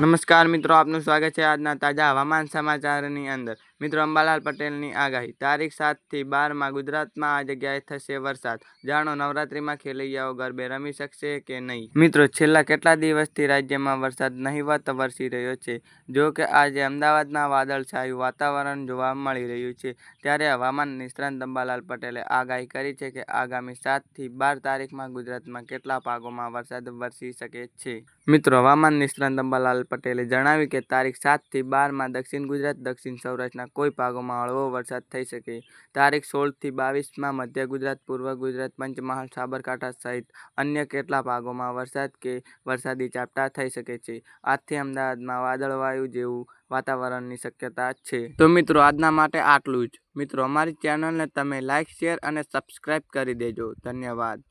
નમસ્કાર મિત્રો, આપનું સ્વાગત છે આજના તાજા હવામાન સમાચારની અંદર. મિત્રો, અંબાલાલ પટેલની આગાહી. તારીખ સાતથી બારમાં ગુજરાતમાં આ જગ્યાએ થશે વરસાદ. જાણો, નવરાત્રિમાં ખેલૈયાઓ ગરબે રમી શકશે કે નહીં? મિત્રો, છેલ્લા કેટલા દિવસથી રાજ્યમાં વરસાદ નહીવત વરસી રહ્યો છે? જો કે, આજે અમદાવાદમાં વાદળછાયું વાતાવરણ જોવા મળી રહ્યું છે. ત્યારે હવામાન નિષ્ણાંત અંબાલાલ પટેલે આગાહી કરી છે કે આગામી સાતથી બાર તારીખમાં ગુજરાતમાં કેટલા ભાગોમાં વરસાદ વરસી શકે છે? મિત્રો, હવામાન નિષ્ણાંત અંબાલાલ પટેલે જણાવ્યું કે તારીખ સાતથી બારમાં દક્ષિણ ગુજરાત, દક્ષિણ સૌરાષ્ટ્રના કોઈ ભાગોમાં હળવો વરસાદ થઈ શકે. તારીખ સોળથી બાવીસમાં મધ્ય ગુજરાત, પૂર્વ ગુજરાત, પંચમહાલ, સાબરકાંઠા સહિત અન્ય કેટલા ભાગોમાં વરસાદ કે વરસાદી ઝાપટા થઈ શકે છે? આજથી અમદાવાદમાં વાદળવાયુ જેવું વાતાવરણની શક્યતા છે. તો મિત્રો, આજના માટે આટલું જ. મિત્રો, અમારી ચેનલને તમે લાઇક શેર અને સબસ્ક્રાઈબ કરી દેજો. ધન્યવાદ.